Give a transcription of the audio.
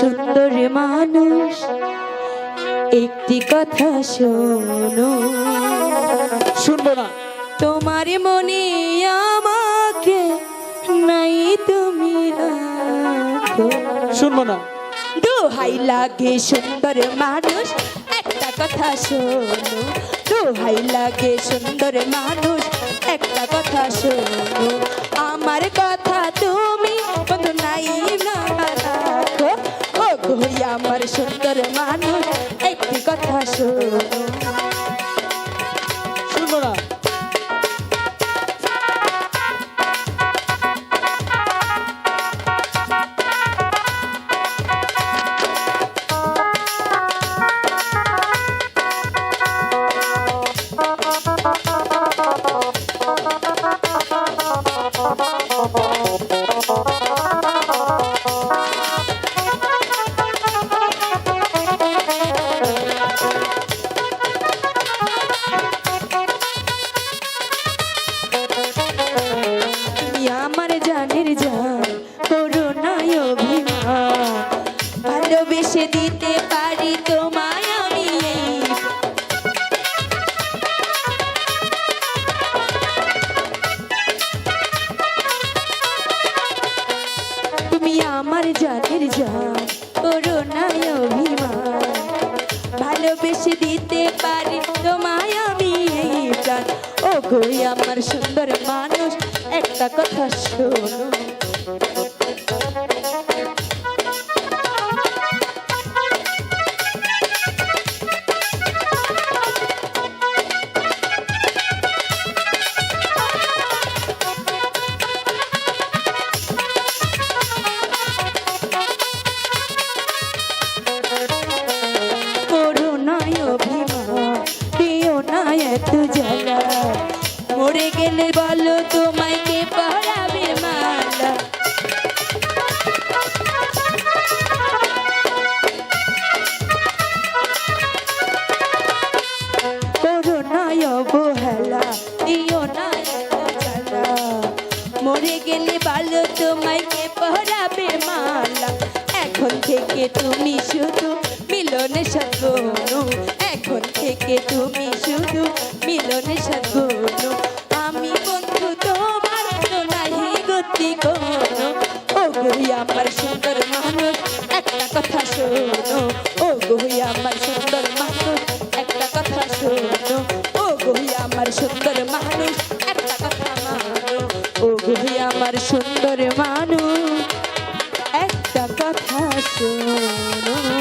সুন্দর মানুষ একটি কথা শোনো। শুনব না। তোমার মনে আমাকে নাই তুমি শুনব না। দোহাই লাগে সুন্দর মানুষ একটা কথা শোনো। দোহাই লাগে সুন্দর মানুষ একটা কথা শোনো। গই আমার সুন্দর মানুষ একটি কথা শোনো ভালোবেসে দিতে পারি তোমায় আমি। তুমি আমার জানের জান করুণায় অভিমান। ভালোবেসে দিতে পারি তোমায় আমি এই ও গই আমার সুন্দর মানুষ, একটা কথা শোনো। এত জ্বালা। মরে গেলে বলো তোমায় কে পড়াবে মালা? করুণায় অবহেলা, দিও না জ্বালা। মরে গেলে বলো তোমায় কে পড়াবে মালা? এখন থেকে তুমি শুধু মিলনে সগুনো এখন থেকে তুমি শুধু মিলনে সগুনো আমি বন্ধু, তোমার নাহি গতি কোনো। ও গই আমার সুন্দর মানুষ, একটা কথা শোনো। ও গই আমার সুন্দর মানুষ, একটা কথা শোনো। ও গই আমার সুন্দর মানুষ, একটা কথা মানো। ও গই আমার সুন্দর মানুষ, একটা কথা শোনো।